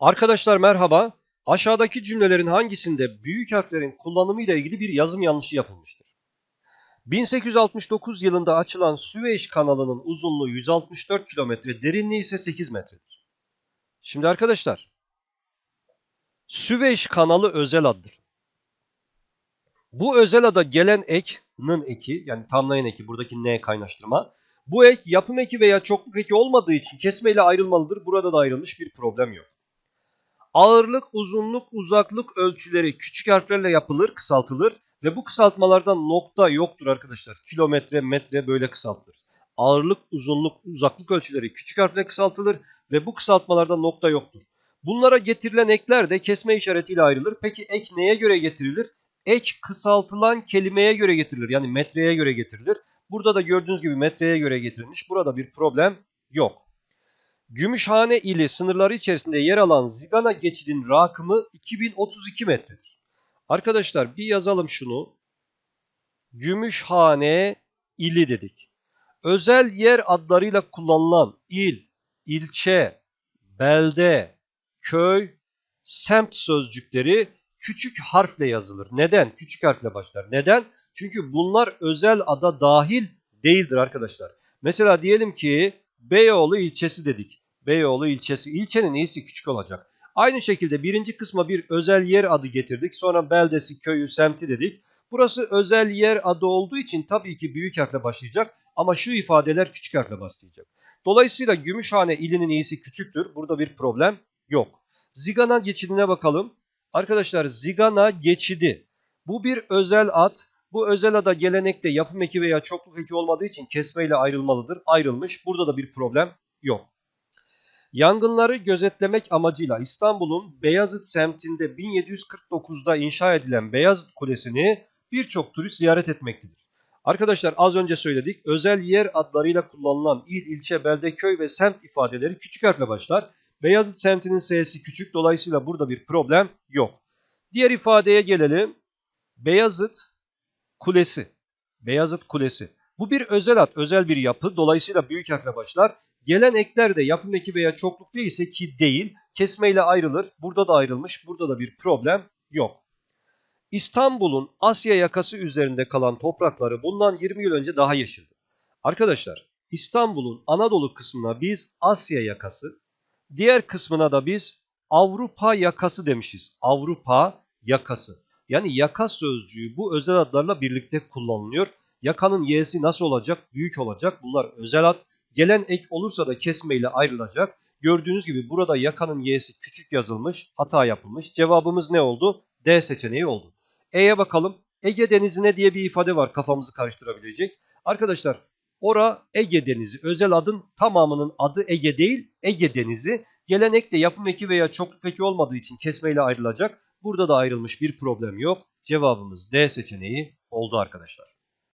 Arkadaşlar merhaba. Aşağıdaki cümlelerin hangisinde büyük harflerin kullanımı ile ilgili bir yazım yanlışı yapılmıştır? 1869 yılında açılan Süveyş kanalının uzunluğu 164 kilometre, derinliği ise 8 metredir. Şimdi arkadaşlar, Süveyş kanalı özel addır. Bu özel ada gelen ek, nın eki, yani tamlayan eki, buradaki n kaynaştırma. Bu ek yapım eki veya çokluk eki olmadığı için kesmeyle ayrılmalıdır. Burada da ayrılmış bir problem yok. Ağırlık, uzunluk, uzaklık ölçüleri küçük harflerle yapılır, kısaltılır ve bu kısaltmalarda nokta yoktur arkadaşlar. Kilometre, metre böyle kısaltılır. Ağırlık, uzunluk, uzaklık ölçüleri küçük harfle kısaltılır ve bu kısaltmalarda nokta yoktur. Bunlara getirilen ekler de kesme işaretiyle ayrılır. Peki ek neye göre getirilir? Ek kısaltılan kelimeye göre getirilir. Yani metreye göre getirilir. Burada da gördüğünüz gibi metreye göre getirilmiş. Burada bir problem yok. Gümüşhane ili sınırları içerisinde yer alan Zigana geçidin rakımı 2032 metredir. Arkadaşlar bir yazalım şunu. Gümüşhane ili dedik. Özel yer adlarıyla kullanılan il, ilçe, belde, köy, semt sözcükleri küçük harfle yazılır. Neden? Küçük harfle başlar. Neden? Çünkü bunlar özel ada dahil değildir arkadaşlar. Mesela diyelim ki Beyoğlu ilçesi dedik. Beyoğlu ilçesi. İlçenin iyisi küçük olacak. Aynı şekilde birinci kısma bir özel yer adı getirdik. Sonra beldesi, köyü, semti dedik. Burası özel yer adı olduğu için tabii ki büyük harfle başlayacak. Ama şu ifadeler küçük harfle başlayacak. Dolayısıyla Gümüşhane ilinin iyisi küçüktür. Burada bir problem yok. Zigana geçidine bakalım. Arkadaşlar Zigana geçidi. Bu bir özel ad. Bu özel ada gelenekte yapım eki veya çokluk eki olmadığı için kesmeyle ayrılmalıdır. Ayrılmış. Burada da bir problem yok. Yangınları gözetlemek amacıyla İstanbul'un Beyazıt semtinde 1749'da inşa edilen Beyazıt Kulesi'ni birçok turist ziyaret etmektedir. Arkadaşlar az önce söyledik. Özel yer adlarıyla kullanılan il, ilçe, belde, köy ve semt ifadeleri küçük harfle başlar. Beyazıt semtinin S'si küçük. Dolayısıyla burada bir problem yok. Diğer ifadeye gelelim. Beyazıt Kulesi. Beyazıt Kulesi. Bu bir özel ad, özel bir yapı. Dolayısıyla büyük harfle başlar. Gelen ekler de yapım eki veya çokluk değilse ki değil, kesmeyle ayrılır. Burada da ayrılmış. Burada da bir problem yok. İstanbul'un Asya yakası üzerinde kalan toprakları bundan 20 yıl önce daha yeşildi. Arkadaşlar İstanbul'un Anadolu kısmına biz Asya yakası, diğer kısmına da biz Avrupa yakası demişiz. Avrupa yakası. Yani yaka sözcüğü bu özel adlarla birlikte kullanılıyor. Yakanın y'si nasıl olacak? Büyük olacak. Bunlar özel ad. Gelen ek olursa da kesmeyle ayrılacak. Gördüğünüz gibi burada yakanın y'si küçük yazılmış, hata yapılmış. Cevabımız ne oldu? D seçeneği oldu. E'ye bakalım. Ege Denizi'ne diye bir ifade var kafamızı karıştırabilecek. Arkadaşlar ora Ege Denizi. Özel adın tamamının adı Ege değil, Ege Denizi. Gelen ek de yapım eki veya çokluk eki olmadığı için kesmeyle ayrılacak. Burada da ayrılmış bir problem yok. Cevabımız D seçeneği oldu arkadaşlar.